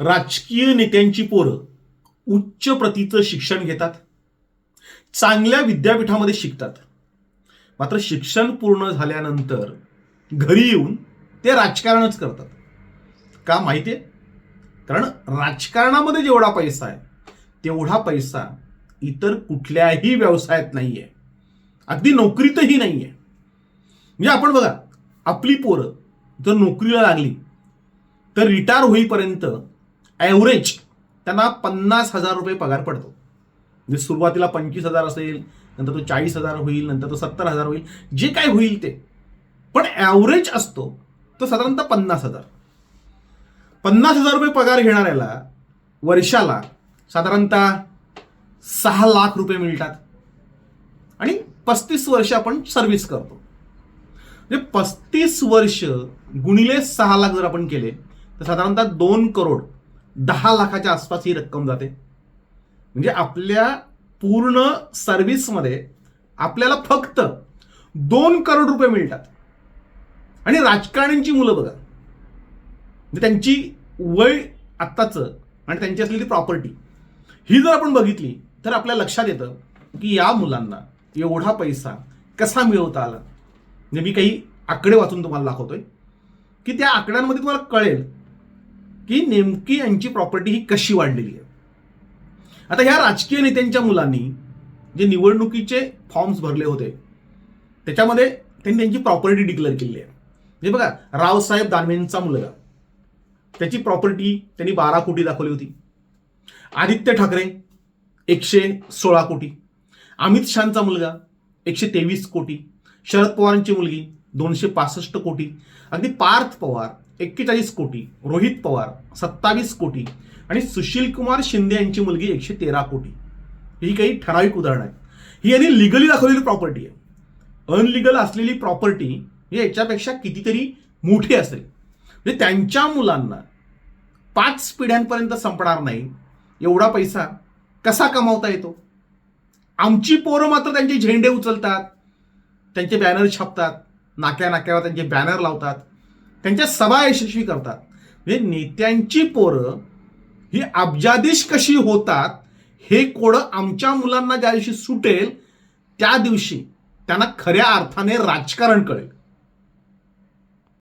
राजकीय नेत्यांची पोरं उच्च प्रतीचं शिक्षण घेतात. चांगल्या विद्यापीठामध्ये शिकतात. मात्र शिक्षण पूर्ण झाल्यानंतर घरी येऊन ते राजकारणच करतात. का माहिती आहे? कारण राजकारणामध्ये जेवढा पैसा आहे तेवढा पैसा इतर कुठल्याही व्यवसायात नाही आहे अगदी नोकरीतही नाही आहे म्हणजे आपण बघा आपली पोरं जर नोकरीला लागली तर रिटायर होईपर्यंत ॲव्हरेज त्यांना पन्नास हजार रुपये पगार पडतो. म्हणजे सुरुवातीला पंचवीस हजार असेल नंतर तो चाळीस हजार होईल नंतर तो सत्तर हजार होईल जे काय होईल ते. पण ॲव्हरेज असतो तो साधारणतः पन्नास हजार. पन्नास हजार रुपये पगार घेणाऱ्याला वर्षाला साधारणतः सहा लाख रुपये मिळतात. आणि पस्तीस वर्ष आपण सर्व्हिस करतो. म्हणजे पस्तीस वर्ष गुणिले सहा लाख जर आपण केले तर साधारणतः दोन करोड दहा लाखाच्या आसपास ही रक्कम जाते. म्हणजे आपल्या पूर्ण सर्व्हिसमध्ये आपल्याला फक्त दोन करोड रुपये मिळतात. आणि राजकारण्यांची मुलं बघा. म्हणजे त्यांची वय आत्ताचं आणि त्यांची असलेली प्रॉपर्टी ही जर आपण बघितली तर आपल्या लक्षात येतं की या मुलांना एवढा पैसा कसा मिळवता आला? म्हणजे मी काही आकडे वाचून तुम्हाला दाखवतोय. की त्या आकड्यांमध्ये तुम्हाला कळेल की नेमकी यांची प्रॉपर्टी ही कशी वाढलेली आहे? आता ह्या राजकीय नेत्यांच्या मुलांनी जे निवडणुकीचे फॉर्म्स भरले होते त्याच्यामध्ये त्यांनी त्यांची प्रॉपर्टी डिक्लेअर केली आहे. म्हणजे बघा रावसाहेब दानवेंचा मुलगा. त्याची प्रॉपर्टी त्यांनी बारा कोटी दाखवली होती. आदित्य ठाकरे एकशे सोळा कोटी. अमित शहाचा मुलगा एकशे तेवीस कोटी. शरद पवारांची मुलगी दोनशे पासष्ट कोटी. अगदी पार्थ पवार एक्केचाळीस कोटी रोहित पवार सत्तावीस कोटी आणि सुशील कुमार शिंदे यांची मुलगी एकशे तेरा कोटी. ही काही ठराविक उदाहरणं आहेत. ही यांनी लिगली दाखवलेली प्रॉपर्टी आहे. अनलिगल असलेली प्रॉपर्टी ही याच्यापेक्षा कितीतरी मोठी असेल. म्हणजे त्यांच्या मुलांना पाच पिढ्यांपर्यंत संपणार नाही एवढा पैसा कसा कमावता येतो? आमची पोरं मात्र त्यांचे झेंडे उचलतात त्यांचे बॅनर छापतात नाक्या नाक्यावर त्यांचे बॅनर लावतात. त्यांच्या सभा यशस्वी करतात. म्हणजे नेत्यांची पोरं ही अब्जाधीश कशी होतात हे कोडं आमच्या मुलांना ज्या दिवशी सुटेल त्या दिवशी त्यांना खऱ्या अर्थाने राजकारण कळेल.